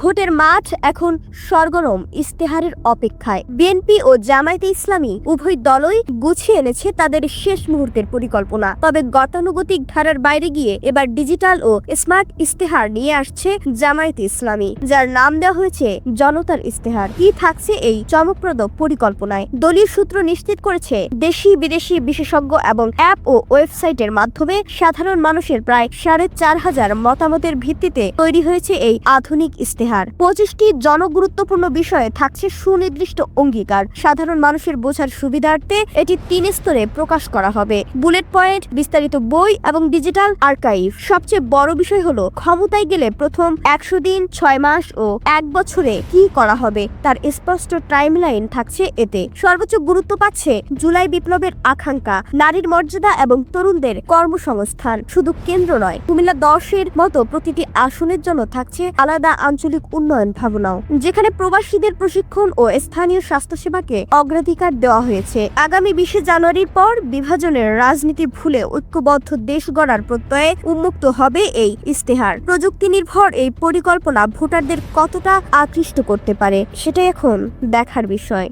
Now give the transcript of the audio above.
ভোটের মাঠ এখন সরগরম ইস্তেহারের অপেক্ষায়। বিএনপি ও জামায়াতে ইসলামী উভয় দলই গুছিয়ে এনেছে তাদের শেষ মুহূর্তের পরিকল্পনা। তবে গতানুগতিক ধারার বাইরে গিয়ে এবার ডিজিটাল ও স্মার্ট ইস্তেহার নিয়ে আসছে জামায়াতে ইসলামী, যার নাম দেওয়া হয়েছে জনতার ইস্তেহার কি থাকছে এই চমকপ্রদ পরিকল্পনায়? দলীয় সূত্র নিশ্চিত করেছে, দেশি বিদেশি বিশেষজ্ঞ এবং অ্যাপ ও ওয়েবসাইটের মাধ্যমে সাধারণ মানুষের প্রায় সাড়ে চার হাজার মতামতের ভিত্তিতে তৈরি হয়েছে এই আধুনিক ইস্তেহার পঁচিশটি জনগুরুত্বপূর্ণ বিষয়ে থাকছে সুনির্দিষ্ট অঙ্গীকার। সাধারণ মানুষের বোঝার সুবিধার্থে এটি তিন স্তরে প্রকাশ করা হবে। বুলেট পয়েন্ট, বিস্তারিত বই এবং ডিজিটাল আর্কাইভ। সবচেয়ে বড় বিষয় হলো, ক্ষমতায় গেলে প্রথম একশো দিন, ছয় মাস ও এক বছরে কি করা হবে? তার স্পষ্ট টাইমলাইন থাকছে এতে। সর্বোচ্চ গুরুত্ব পাচ্ছে জুলাই বিপ্লবের আকাঙ্ক্ষা, নারীর মর্যাদা এবং তরুণদের কর্মসংস্থান। শুধু কেন্দ্র নয়, কুমিল্লা দশের মতো প্রতিটি আসনের জন্য থাকছে আলাদা আঞ্চলিক উন্নয়ন ভাবনাও, যেখানে প্রবাসীদের প্রশিক্ষণ ও স্থানীয় স্বাস্থ্যসেবাকে অগ্রাধিকার দেওয়া হয়েছে। আগামী বিশে জানুয়ারির পর বিভাজনের রাজনীতি ভুলে ঐক্যবদ্ধ দেশ গড়ার প্রত্যয়ে উন্মুক্ত হবে এই ইস্তেহার প্রযুক্তি নির্ভর এই পরিকল্পনা ভোটারদের কতটা আকৃষ্ট করতে পারে, সেটাই এখন দেখার বিষয়।